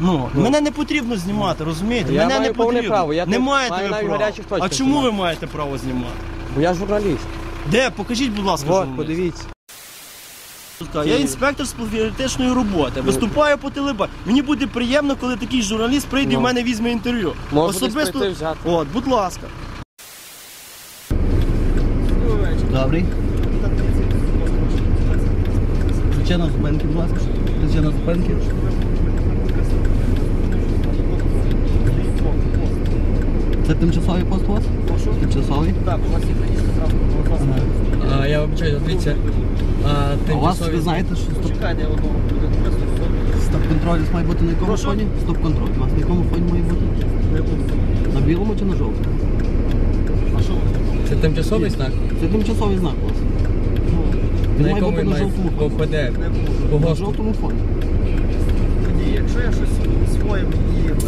Ну, мене не потрібно знімати, розумієте? Я мене маю не повне потрібно. право, я не тут маєте маю ви навіть права. гарячих точках А чому ви знімати. маєте право знімати? Бо я журналіст. Де? Покажіть, будь ласка, От, журналіст. подивіться. Я інспектор з профілактичної роботи. Виступаю по телебаченню. Мені буде приємно, коли такий журналіст прийде і Ну. в мене візьме інтерв'ю. Може десь прийти взяти. От, будь ласка. Добрий. Причина зупинки, будь ласка. Причина зупинки. Це тимчасовий пост у вас? Тимчасовий? Так, у вас є приїзд А, я вибачаю, дивіться. А, А у вас ви знаєте, що стоп- Чекайте, я одного. стоп-контроль у вас має бути на якому Прошу? фоні? Стоп-контроль. У вас на якому фоні має бути? На білому чи на жовтому? А що? Це тимчасовий знак? Це тимчасовий знак у вас. Він На має якому бути він на має жовтому фоні. попаде? По На ГОСТу. жовтому фоні. Якщо я щось своїми діями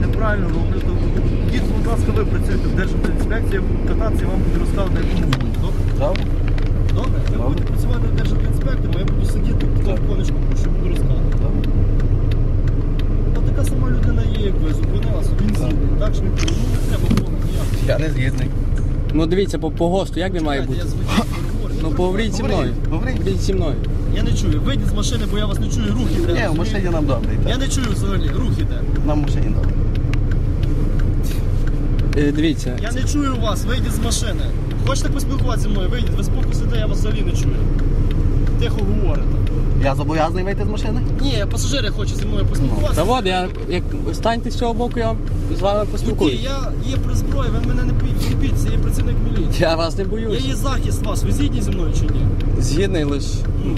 неправильно роблю, то йдіть, будь ласка, ви працюєте в Державтоінспекції, я буду кататися і вам буду розказувати, на якому фоні. Добре? Добре? Добре? Ви Добре. будете працювати в Державтоінспектором, а я буду сидіти в Так. конечку, що буду розказувати. Добре. Та така сама людина є, як ви, зупинилася, він з'їде. Так що він ну, не треба ніяк. Я не згідний. Ну дивіться, по, по ГОСТу, як він має бути? Ну поговоріть зі мною. Говоріть. Говоріть зі мною. Я не чую. Вийдіть з машини, бо я вас не чую, рух іде. Ні, в машині нам добре. Я не чую взагалі, рух іде. Нам в машині добре. Е, дивіться. Я не чую вас, вийдіть з машини. Хочете поспілкуватися зі мною, вийдіть, ви спокій сидите, я вас взагалі не чую. Тихо говорите. Я зобов'язаний вийти з машини? Ні, пасажири хочуть зі мною поспілкуватися. Та от, я, як станьте з цього боку, я з вами Тоді поспілкуюсь. я є при зброї, ви мене не підійдіться, я є працівник міліції. Я вас не Я боюсь. є захист вас, ви згідні зі мною чи ні? Згідний лише. Ну,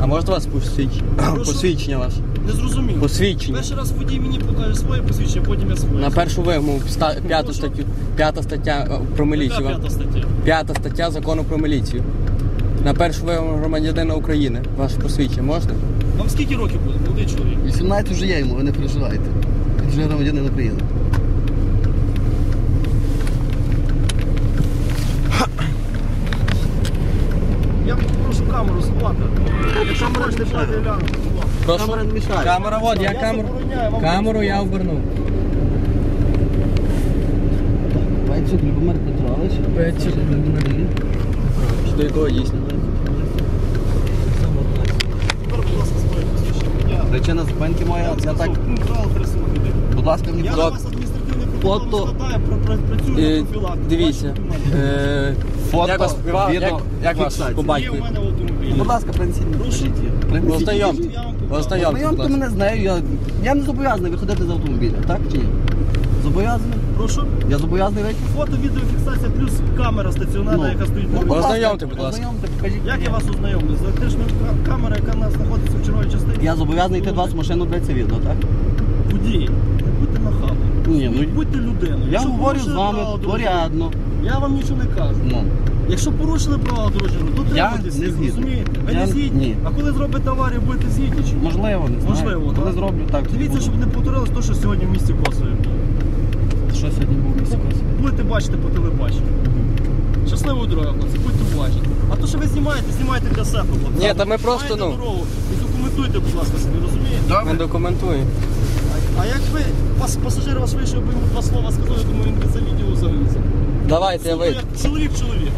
А можете вас посвідчення? Прошу? Посвідчення ваше. не зрозумів. Посвідчення. Перший раз водій мені покаже своє посвідчення, потім я своє. На першу вимогу ста- п'яту Прошу? статтю, п'ята стаття е, про Яка міліцію. вам. п'ята стаття? П'ята стаття закону про міліцію. На першу вимогу громадянина України. Ваше посвідчення можна? Вам скільки років буде, молодий чоловік? 18 вже є йому, ви не переживайте. Він вже громадянин України. Я прошу камеру плати Камера не мішає. Камера, от, я камеру. Камеру я обернув. Пенчик Любомир Петрович. Пенчик Любомир. До якого дійсно? Причина зупинки моя, Я так, сказав, пункт правил 32. будь ласка, мені Я Фото. Е. Дивіться. Е, Фото, як вас, як, відео, як вас фіксація. по Є батькові? мене в автомобілі. Будь ласка, принесіть мені. Ознайомте. Я вам. Ознайомте, будь Знайомте ласка. мене з нею, я, я не зобов'язаний виходити з автомобіля, так чи ні? Зобов'язаний? Прошу. Я зобов'язаний вийти? Фото, відеофіксація плюс камера стаціонарна, Ну. яка стоїть Ну, поруч. будь ласка, Ознайомте, будь ласка. Ознайомте, покажіть. Як мені. я вас ознайомлю? За те, що ка- камера, яка в нас знаходиться в червоній частині. Я зобов'язаний йти до вас в машину для це відео, так? Водій. Ні, ну, Будьте людиною. Я Якщо говорю з порушили вами правила дорожнього порядно. Я вам нічого не кажу. Ну. Якщо порушили правила дорожнього, то Я не згідний. розумієте? Ви Я- не згідні. ні. А коли зробите аварію, будете згідні чи ні? Можливо, не знаю. Можливо, Коли так? зроблю так. Дивіться, буду. щоб не повторилось те, що сьогодні в місті Косові було. Що сьогодні був місяць? Будете бачити по телебаченню. Щасливої дороги, хлопці, будьте уважні. А то, що ви знімаєте, знімайте для себе, хлопці. Ні, та ми просто, ну- дорогу і документуйте, будь ласка, собі, розумієте? Ми документуємо. А як ви, пас, пасажир вас вийшов, би йому два слова сказали, думаю, він би це відео залізе. Давайте я вийду. Чоловік, чоловік.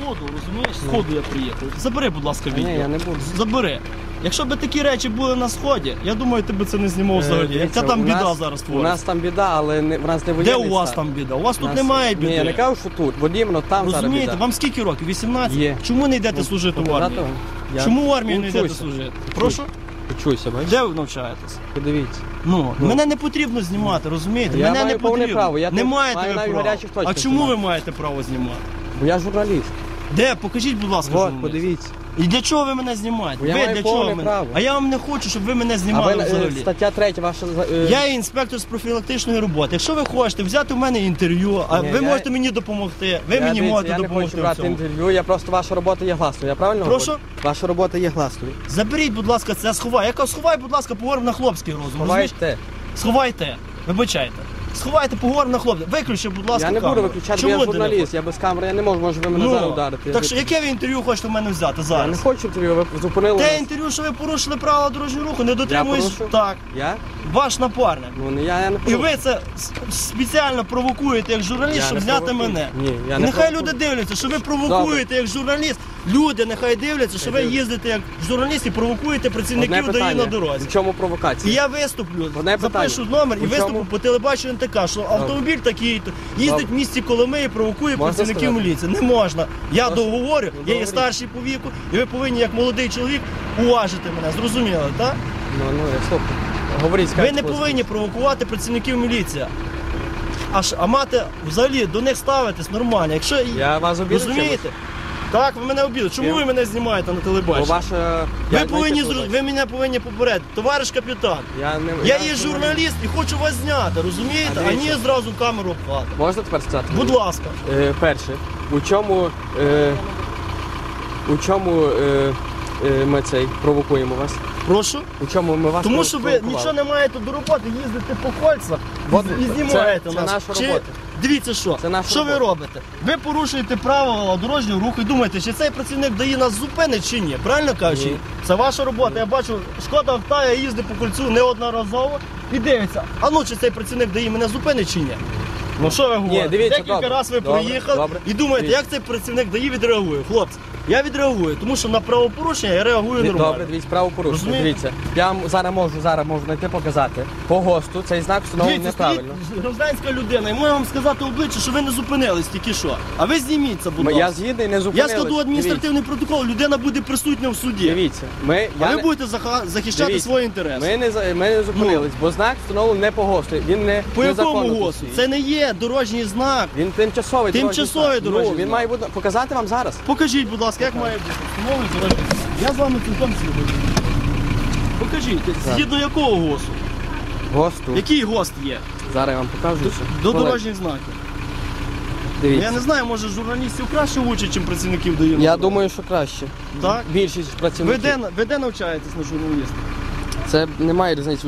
Сходу, розумієш? Сходу я приїхав. Забери, будь ласка, Ні, я не буду. Забери. Якщо б такі речі були на сході, я думаю, ти би це не знімав взагалі. Е, дивіться, Яка там біда нас- зараз У твориться? нас там біда, але не, в нас не Де воєнний у вас стан. там біда? У вас У тут нас- немає біди. Ні, я не кажу, що тут. Іменно там зараз Розумієте, біда. вам скільки років? 18? Є. Чому не йдете служити в армію? Я Чому в армію не йдете служити? Прошу? Учуся, бачиш? Де ви навчаєтесь? Подивіться. Ну, Ну. мене не потрібно знімати, розумієте? Я мене маю не повне потрібно. право, я не тут маєте маю ви навіть права. гарячих А чому ви маєте право знімати? Бо я журналіст. Де? Покажіть, будь ласка, От, журналіст. подивіться. І для чого ви мене знімаєте? Бо я ви маю для чого повне мене? право. А я вам не хочу, щоб ви мене А знімали ви, е, взагалі. стаття 3 ваша... е, Я є інспектор з профілактичної роботи. Якщо ви хочете взяти у мене інтерв'ю, а Ні, ви я- можете мені допомогти, ви я, мені дивіться, можете я не допомогти. хочу в брати цьому. інтерв'ю, я просто ваша робота є гласною, я правильно Прошу? говорю? Ваша робота є гласною. Заберіть, будь ласка, це сховай. Я кажу, сховай, будь ласка, поговоримо на хлопський розум. розумієш? Ховайте. Сховайте. Вибачайте. Сховайте, поговоримо на хлопця. Виключи, будь ласка, Я не буду камеру. виключати, бо я ти не журналіст, я без камери, я не можу, може ви мене Ну, зараз ударите. так що яке ви інтерв'ю хочете в мене взяти Я не зараз? хочу інтерв'ю, ви зупинили. Те мене. інтерв'ю, що ви порушили правила дорожнього руху, не дотримуєш. порушив? Так, Я? ваш напарник. Ну, не я, я не І порушую. ви це с- спеціально провокуєте як журналіст, Я щоб не зняти провокую. мене. Ні, я не нехай провокую. люди дивляться, що ви провокуєте як журналіст. Люди нехай дивляться, що ви їздите як журналіст і провокуєте працівників ДАІ на дорозі. В чому І провокація? я виступлю, Одне запишу номер і У виступлю по телебаченню НТК, що автомобіль такий їздить в місті Коломиї, провокує Можна працівників сказати? міліції. Не можна. Я Можна? договорю, Ну, я є старший по віку, і ви повинні, як молодий чоловік, уважити мене. Зрозуміли, так? Ну, ну, я слухаю. Говоріть, Ви скажіть, не будь ласка. повинні провокувати працівників міліції. А, ж- а мати взагалі до них ставитись нормально. Якщо Я вас обідав розумієте, так, ви мене обідали. Чому ви мене знімаєте на Бо телебаченні? Ви повинні знаєте, ви мене повинні попередити. Товариш капітан, Я, не... я є журналіст і хочу вас зняти, розумієте? А ні зразу камеру обхвати. Можна тепер сказати? Будь ласка. Е, перше, у чому, е, у чому е, е, ми цей провокуємо вас? Прошу. У чому ми вас Тому що ви провокували? нічого не маєте до роботи, їздите по кольцах і це- знімаєте це нас. наша Чи- робота. Дивіться що, Це наша що ви робота. робите? Ви порушуєте правила дорожнього руху і думаєте, чи цей працівник дає нас зупинить чи ні? Правильно кажучи? Ні. Це ваша робота. Я бачу, шкода Октая їздить по кольцю неодноразово і дивиться, а ну чи цей працівник дає мене зупинить чи ні? Ну що ви говорите? Декілька разів ви Добре, проїхали добре. і думаєте, як цей працівник дає відреагує. Хлопці, я відреагую, тому що на правопорушення я реагую нормально. Добре, дивіться, правопорушення. Розумієте? Дивіться, я вам зараз можу зараз можу знайти показати. По ГОСТу цей знак встановлений Дивіться, неправильно. гражданська людина, і можу вам сказати обличчя, що ви не зупинились тільки що. А ви зніміть це, будь Ми- ласка. Я згідний, не Я зупинились. складу адміністративний протокол, людина буде присутня в суді. Дивіться. Ми, А я ви не- будете заха- захищати Дивіться, свої інтереси. Ми не, за- ми не зупинились, бо знак встановлений не по ГОСТу. Він не По незаконно якому тут ГОСу? стоїть. Це не є дорожній знак. Він тимчасовий Тимчасовий дорожній знак. дорожній Ну, він знак. має бути показати вам зараз. Покажіть, будь ласка, як має бути встановлений дорожній знак. Я з вами цілком згідний. Покажіть, згідно якого ГОСу? ГОСТу. Який ГОСт є? Зараз я вам покажу. До Колеги, дорожніх знаків. Дивіться. Я не знаю, може журналістів краще учать, ніж працівників дають. Я думаю, що краще. Так? Більшість Ви працівників. де, ви де навчаєтесь на журналіста? Це немає різниці.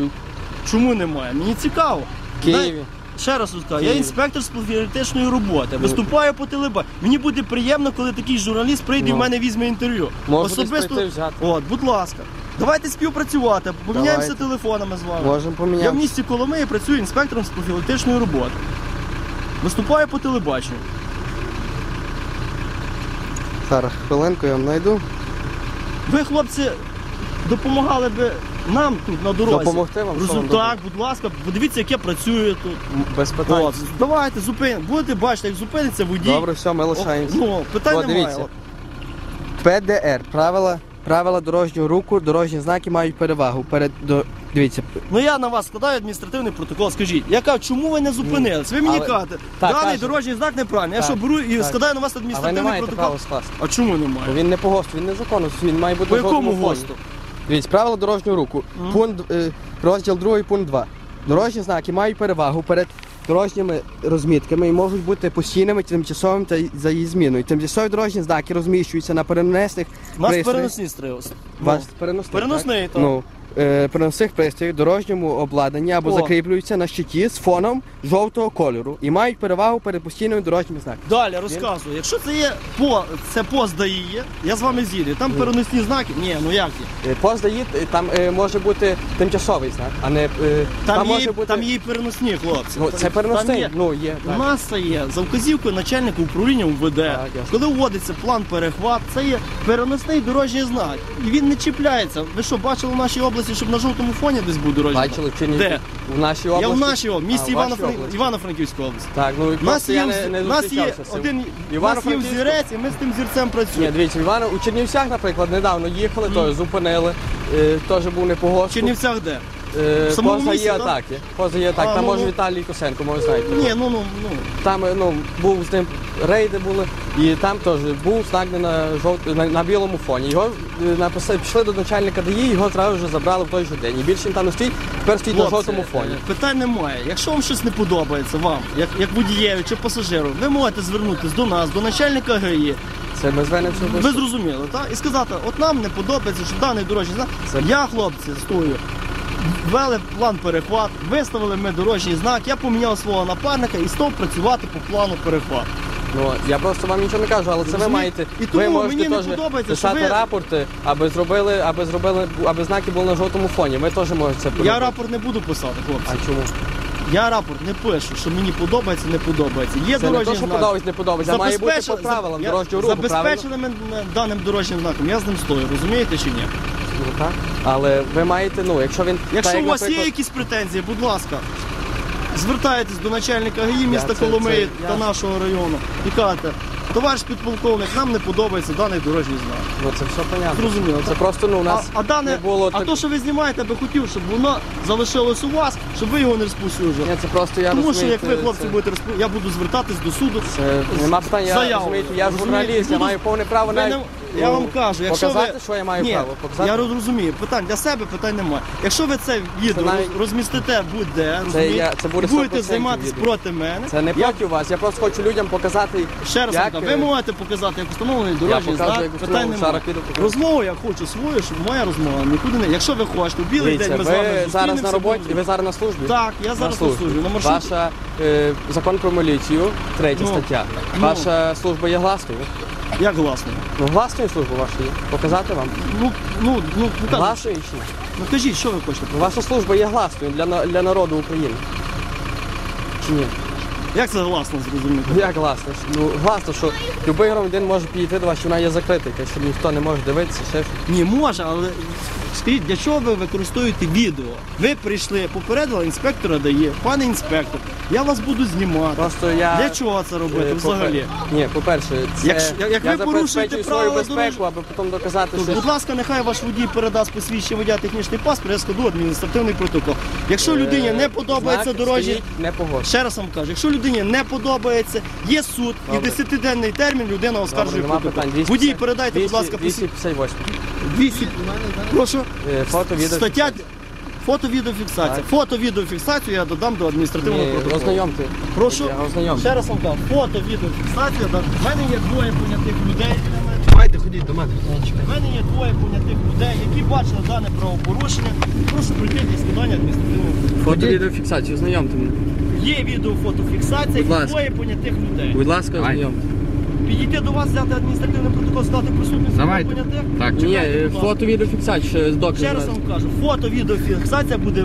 Чому немає? Мені цікаво. В Києві. Ще раз розкажу, я інспектор з профілактичної роботи. Ну. Виступаю по телебаченню. Мені буде приємно, коли такий журналіст прийде і Ну. в мене візьме інтерв'ю. Може прийти взяти. От, будь ласка. Давайте співпрацювати, поміняємося Давайте. телефонами з вами. Можемо Я в поміняти. місті Коломиї працюю інспектором з профілактичної роботи. Виступаю по телебаченню. Зараз хвилинку я вам знайду. Ви, хлопці, допомагали би нам тут на дорозі. Допомогти вам? Що вам Результат, будь ласка, подивіться, як я працюю тут. Без питань. От, давайте, зупин... будете бачити, як зупиниться водій. Добре, все, ми лишаємося. Ну, питань О, немає. дивіться. ПДР. Правила, правила дорожнього руху, дорожні знаки мають перевагу. Перед до дивіться. Ну я на вас складаю адміністративний протокол. Скажіть, я кажу, чому ви не зупинились? Ви мені Але- кажете, Так, даний кажу. дорожній знак неправильний. Я Так, що беру і так. складаю на вас А ви не адміністративний маєте протокол. права скласти. А чому Бо немає? він не по ГОСТу, він незаконно, він має бути По на жовтому якому фоні. ГОСТу? Дивіться, правила дорожнього руху. Пункт, е, розділ 2, пункт 2. Дорожні знаки мають перевагу перед дорожніми розмітками і можуть бути постійними, тимчасовими та й- за її зміною. Тимчасові дорожні знаки розміщуються на перенесних У нас пристроях. переносні стріли. Переносний, Переносний, так? так. Ну, е, переносних пристроїв дорожньому обладнанні або О. закріплюються на щиті з фоном жовтого кольору і мають перевагу перед постійними дорожніми знаками. Далі розказую. Якщо це є по це пост я з вами з'їду. Там переносні знаки. Ні, ну як є? Е, Пост е, там е, може бути тимчасовий знак, а не е, Там, є, може бути. там є і переносні, хлопці. Ну, Там- це переносний. там є. Ну, є. Так. це є за вказівкою начальника управління УВД. Ясно. Коли вводиться план перехват, це є переносний дорожній знак. І він не чіпляється. Ви що, бачили в нашій області, щоб на жовтому фоні десь був дорожній Бачили чи ні? Де? В нашій області. Я в нашій області, місті А, в вашій області. Івано-Франківської області. Так, ну і У нас просто є, я не, не у нас є зустрічався з цим. один у нас є Івано-Франківську? взірець, і ми з тим зірцем Ні, працюємо. дивіться, в Івано, у Чернівцях, наприклад, недавно їхали, то зупинили, е, теж був не по В Чернівцях де? Е, в самому поза місті, є так? атаки. Поза є атаки. А, Там ну, може ну. Віталій Косенко, може знаєте. Ні, ну ну ну. Там е, ну, був з ним рейди були, і там теж був знак не на жовт на, на білому фоні. Його е, написали, пішли до начальника ДАІ, його зразу вже забрали в той же день. І більше він там не стоїть, тепер стоїть на Хлопці, жовтому фоні. е, Питань немає. Якщо вам щось не подобається, вам, як, як водієві чи пасажиру, ви можете звернутися до нас, до начальника ГАІ. Це ми звернемося до Ви зрозуміли, так? І сказати, от нам не подобається, що даний дорожній знак. Це- Я, хлопці, стою ввели план перехват, виставили ми дорожній знак, я поміняв свого напарника і став працювати по плану перехват. Ну я просто вам нічого не кажу, але це ви маєте. І тому ви можете мені не подобається, що писати ви- рапорти, аби зробили, аби зробили, аби знаки були на жовтому фоні. Ви теж можете це Я рапорт не буду писати, хлопці. А чому? Я рапорт не пишу, що мені подобається, не подобається. Є Це не дорожній то, що знак. подобається, не подобається. а Має бути по Забезпечили- правилам я- дорожнього руху, правильно? Даним дорожнім знаком, я з ним стою, розумієте чи ні? Так. Але ви маєте, ну, якщо він. Якщо так, у вас наприклад, є якісь претензії, будь ласка, звертайтесь до начальника ГАІ міста Коломиї та я- нашого району і кажете, товариш підполковник, нам не подобається даний дорожній знак. Ну це все понятно. Зрозуміло. Це просто ну у нас а, а, дане, не було а так- то, що ви знімаєте, я би хотів, щоб воно залишилось у вас, щоб ви його не розповсюджували. Ні, це просто я Тому що як ви, хлопці, це- будете розпо... я буду звертатись до суду. Це нема питань, я я журналіст, я маю повне право навіть. Я вам кажу, якщо показати, ви... що я маю Ні, право. Показати. Я розумію, питань для себе питань немає. Якщо ви це відео навіть- розмістите будь-де, розумієте, я- це буде і будете 100% займатися відео. проти мене, Це не я проти вас, я просто хочу людям показати. ще раз як, вам ви е, можете показати, як встановлений дорожній знак, як питань немає. зараз піду покажу. Розмову я хочу свою, щоб моя розмова нікуди не. Якщо ви хочете, в білий Дивіться, день ми з вами ви зараз зустрінемося, на роботі, будемо- ви зараз на службі? Так, я зараз на службі. службі, на маршруті. Ваша е, закон про міліцію, третя Ну, стаття. ну. Ваша служба є гласною? Як гласною? Ну, власною служба вашу є. Показати вам? Ну, ну, ну, ну, кажіть, Гласною чи ні? ну кажіть, що ви хочете? Ну, Ваша служба є гласною для, на- для народу України. Чи ні? Як це гласно зрозуміти? Як гласно? Ну, гласно, що будь-який громадян може підійти до вас, що вона є закрита, якась, що ніхто не може дивитися, ще щось. Ні, може, але скажіть, для чого ви використовуєте відео? Ви прийшли, попередили інспектора дає, пане інспектор, я вас буду знімати. Просто я... Для чого це робити е, взагалі? Ні, по-перше, це Якщо- як я ви порушуєте забезпечую свою правила безпеку, аби потім доказати, То, що... будь ласка, нехай ваш водій передасть посвідчення водія технічний паспорт, я складу адміністративний протокол. Якщо людині не подобається дорожній, не ще раз вам кажу, якщо людині не подобається, є суд і Добре. 10-денний термін людина оскаржує нема протокол. питань. 250 Водій, передайте, будь ласка, посвідчення. 258. 200. Прошу. Е, Фото, відео. Стаття фото-відеофіксація. Так. Фото-відеофіксацію я додам до адміністративного Ні, протоколу. ознайомте. Прошу. Я ознайомте. Ще раз вам кажу, фото-відеофіксація. да. В мене є двоє понятих людей. Давайте ходіть до мене. В мене є двоє понятих людей, які бачили дане правопорушення. Прошу прийти для складання адміністративного. Фото, відеофіксацію, ознайомте мене. Є відеофотофіксація Будь і ласка. двоє понятих людей. Будь ласка, ознайомте. Підійти до вас, взяти адміністративний протокол, стати присутністю Давайте. понятих. Так. Ні, Чекайте, е, будь ласка. фото, відеофіксацію з. Ще раз вам кажу, фото-відеофіксація буде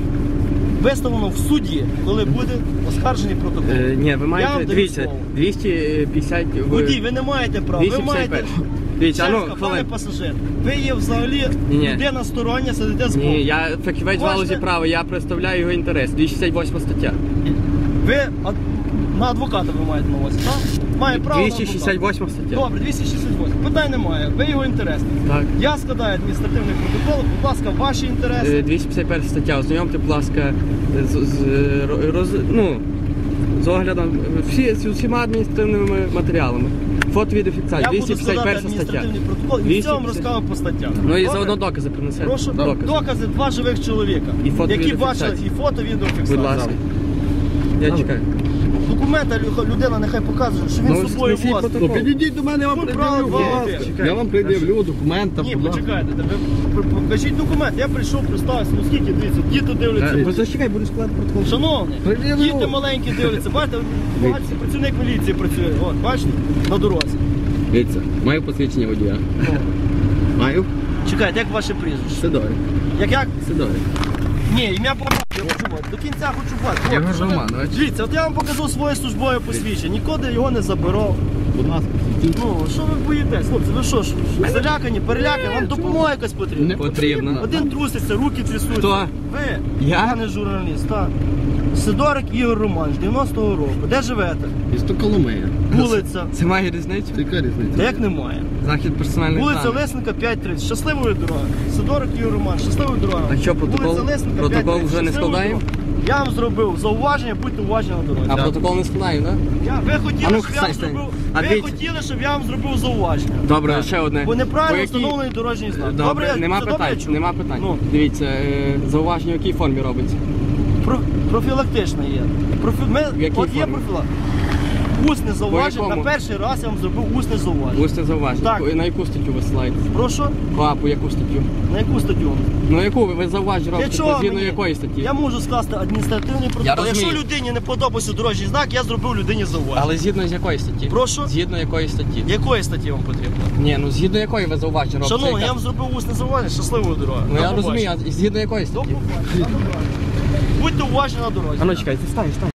виставлено в суді, коли буде оскаржений протокол. Е, ні, ви Я маєте, даю дивіться, слово. 250... ви- Водій, ви не маєте права. Ви маєте 251. Дивіться, а ну, пане хвилин. пасажир. Ви є взагалі Ні-ні. людина стороння, сидите збоку. Ні, я фахівець в Можете- галузі права, я представляю його інтерес. 268 стаття. Ви на адвоката ви маєте на увазі, так? Має право на адвоката. 268 стаття. Добре, 268. Питань немає. Ви його інтересні. Так. Я складаю адміністративний протокол, будь ласка, ваші інтереси. Е, 251 стаття. Ознайомте, будь ласка, з, з, роз, ну, з оглядом всі, з усіма адміністративними матеріалами. Фото Я відеофіксація, буду складати стаття. адміністративний протокол і в 250. розказав по статтях. Ну і Добре? заодно докази принесе. Прошу Докази. два живих чоловіка, І фото які відеофіксація. бачили і фото, відеофіксацію. Будь ласка. Я чекаю. Документи людина нехай показує, що він Ну, з собою снесіть возить. протокол. Підійдіть до мене, я вам Ну, пред'явлю, будь ласка. Я вам пред'явлю документи. Ні, будь ласка. почекайте, ви п- покажіть документ. Я прийшов, представився, ну скільки дивіться, діти дивляться. Е, Зачекай, буду складати протокол. Шановний, Пред'явлю. діти маленькі дивляться, бачите, бачите, працівник міліції працює, от, бачите, на дорозі. Дивіться, маю посвідчення водія. Маю? Чекайте, як ваше прізвище? Сидорі. Як як? Сидорі. Ні, ім'я по я хочу бачити. До кінця хочу бачити. От, що ви- Дивіться, от я вам покажу своє службове посвідчення, нікуди його не забирав. Будь ласка. Ну, що ви боїтесь, хлопці? Ви що ж, залякані, перелякані, вам допомога якась потрібна? Не потрібно. Один труситься, руки трясуться. Хто? Ви, Я? я не журналіст, так. Сидорик Ігор Романович, 90-го року. Де живете? Місто Коломия. Вулиця. Це має різницю? Яка Та різниця? як немає? Захід персональних Вулиця даних. Лесника 5.30. Щасливої дороги. Сидорик Ігор Романович, щасливої дороги. А що, протокол- Вулиця Лесника протокол 5.30. вже не Щасливої складаємо? дороги. Я вам зробив зауваження, будьте уважні на дорозі. А протокол не складаю, так? Я, ви хотіли, А ну, щоб я вам стань, стань. зробив, А ви дивіться. хотіли, щоб я вам зробив зауваження. Добре, ще одне. Бо неправильно якій- встановлений дорожній знак. Добре, я- нема це добре питань, чую? нема питань. Ну, Дивіться, е, зауваження в якій формі робиться? про, профілактична є. Профі... Ми... В якій От є формі? профіла. Усне зауваження. якому? На перший раз я вам зробив усне зауваження. Усне зауваження. Так. На яку статтю ви слаєте? Прошу, А, по яку статтю? на яку статтю? вам? Ну яку ви, ви зауваження Для робите? чого Згідно мені? якої статті? Я можу скласти адміністративний протокол. Якщо розумію. людині не подобається дорожній знак, я зробив людині зауваження. Але згідно з якої статті? Прошу? Згідно якої статті? Якої статті вам потрібно? Ні, ну згідно якої ви зауваження робите? Шановні, Яка- я вам зробив усне зауваження, щасливої дороги. Ну До я побачення. розумію, а згідно якої До статті? побачення. Будьте уважні на дорозі. А ну чекайте, стань, стань.